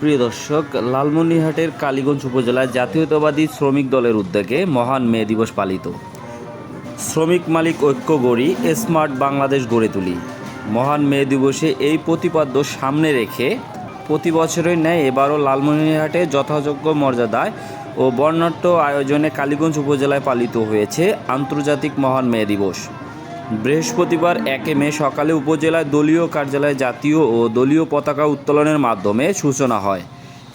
প্রিয় দর্শক, লালমনিরহাটের কালীগঞ্জ উপজেলায় জাতীয়তাবাদী শ্রমিক দলের উদ্যোগে মহান মে দিবস পালিত। শ্রমিক মালিক ঐক্য গড়ি স্মার্ট বাংলাদেশ গড়ে তুলি। মহান মে দিবসে এই প্রতিপাদ্য সামনে রেখে প্রতি বছরের ন্যায় এবারও লালমনিরহাটে যথাযোগ্য মর্যাদায় ও বর্ণাঢ্য আয়োজনে কালীগঞ্জ উপজেলায় পালিত হয়েছে আন্তর্জাতিক মহান মে দিবস। বৃহস্পতিবার একে মে সকালে উপজেলায় দলীয় কার্যালয়ে জাতীয় ও দলীয় পতাকা উত্তোলনের মাধ্যমে সূচনা হয়।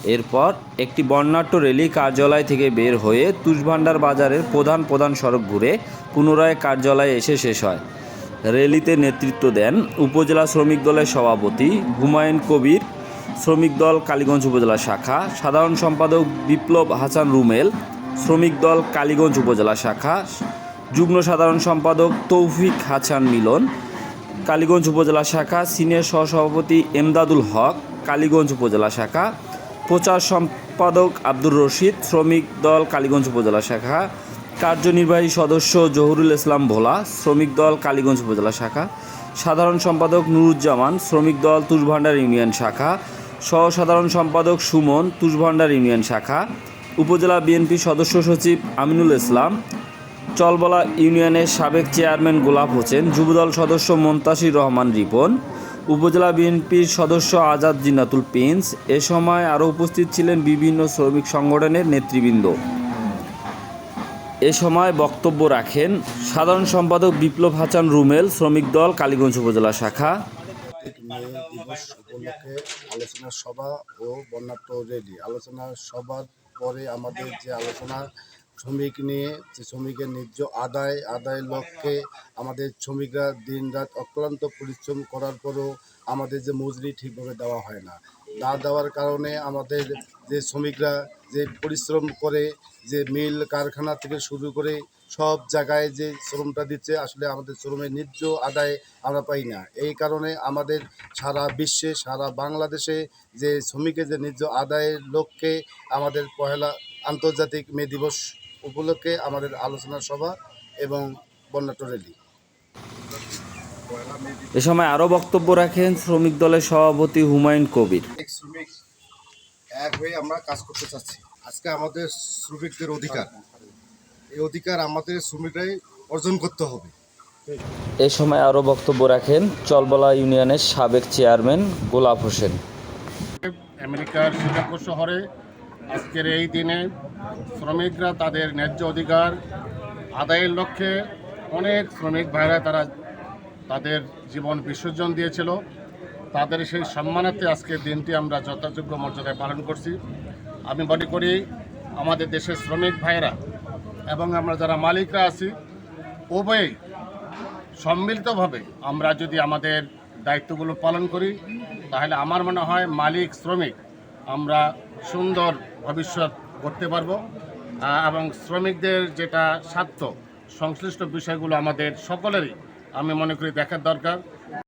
এরপর একটি বর্ণাঢ্য র্যালি কার্যালয় থেকে বের হয়ে তুষভান্ডার বাজারের প্রধান প্রধান সড়ক ঘুরে পুনরায় কার্যালয়ে এসে শেষ হয়। র্যালিতে নেতৃত্ব দেন উপজেলা শ্রমিক দলের সভাপতি হুমায়ুন কবির, শ্রমিক দল কালীগঞ্জ উপজেলা শাখা, সাধারণ সম্পাদক বিপ্লব হাসান রুমেল, শ্রমিক দল কালীগঞ্জ উপজেলা শাখা যুগ্ম সাধারণ সম্পাদক তৌফিক হাসান মিলন, কালীগঞ্জ উপজেলা শাখা সিনিয়র সহসভাপতি এমদাদুল হক, কালীগঞ্জ উপজেলা শাখা প্রচার সম্পাদক আব্দুর রশিদ, শ্রমিক দল কালীগঞ্জ উপজেলা শাখা, কার্যনির্বাহী সদস্য জহুরুল ইসলাম ভোলা, শ্রমিক দল কালীগঞ্জ উপজেলা শাখা, সাধারণ সম্পাদক নুরুজ্জামান, শ্রমিক দল তুষভান্ডার ইউনিয়ন শাখা সহ সাধারণ সম্পাদক সুমন, তুষভান্ডার ইউনিয়ন শাখা, উপজেলা বিএনপি সদস্য সচিব আমিনুল ইসলাম চলবলা ইউনিয়নের সাবেক চেয়ারম্যান গোলাপ হোসেন, যুবদল সদস্য মন্তাসির রহমান রিপন, উপজেলা বিএনপির সদস্য আজাদ জিনাতুল প্রিন্স, এ সময় আরও উপস্থিত ছিলেন বিভিন্ন শ্রমিক সংগঠনের নেতৃবৃন্দ। এ সময় বক্তব্য রাখেন সাধারণ সম্পাদক বিপ্লব হাসান রুমেল, শ্রমিক দল কালীগঞ্জ উপজেলা শাখা। আলোচনা সভা ও বর্ণাঢ্য র্যালি আলোচনা সভার পরে আমাদের যে আলোচনা শ্রমিক নিয়ে, যে শ্রমিকের ন্যায্য আদায়, আদায়ের লক্ষ্যে আমাদের শ্রমিকরা দিনরাত অক্লান্ত পরিশ্রম করার পরও আমাদের যে মজুরি ঠিকভাবে দেওয়া হয় না। না দেওয়ার কারণে আমাদের যে শ্রমিকরা যে পরিশ্রম করে, যে মিল কারখানা থেকে শুরু করে সব জায়গায় যে শ্রমটা দিচ্ছে, আসলে আমাদের শ্রমের ন্যায্য আদায় আমরা পাই না। এই কারণে আমাদের সারা বিশ্বে, সারা বাংলাদেশে যে শ্রমিকের যে ন্যায্য আদায়ের লক্ষ্যে আমাদের পহেলা আন্তর্জাতিক মে দিবস উপলক্ষে আমাদের আলোচনা সভা এবং বর্ণাঢ্য র্যালি। এ সময় আরও বক্তব্য রাখেন শ্রমিক দলের সভাপতি হুমায়ুন কবির। এক শ্রমিক এক হয়ে আমরা কাজ করতে চাচ্ছি। আজকে আমাদের শ্রমিকদের অধিকার। এই অধিকার আমাদের শ্রমিকরাই অর্জন করতে হবে। এ সময় আরও বক্তব্য রাখেন চলবলা ইউনিয়নের সাবেক চেয়ারম্যান গোলাপ হোসেন। আমেরিকার শিকাগো শহরে আজকের এই দিনে শ্রমিকরা তাদের ন্যায্য অধিকার আদায়ের লক্ষ্যে অনেক শ্রমিক ভাইরা তারা তাদের জীবন বিসর্জন দিয়েছিল। তাদের সেই সম্মানার্থে আজকের দিনটি আমরা যথাযোগ্য মর্যাদায় পালন করছি। আমি মনে করি আমাদের দেশের শ্রমিক ভাইরা এবং আমরা যারা মালিকরা আছি উভয়ই সম্মিলিতভাবে আমরা যদি আমাদের দায়িত্বগুলো পালন করি, তাহলে আমার মনে হয় মালিক, শ্রমিক আমরা সুন্দর ভবিষ্যৎ করতে পারব এবং শ্রমিকদের যেটা স্বার্থ, সংশ্লিষ্ট বিষয়গুলো আমাদের সকলেরই আমি মনে করি দেখার দরকার।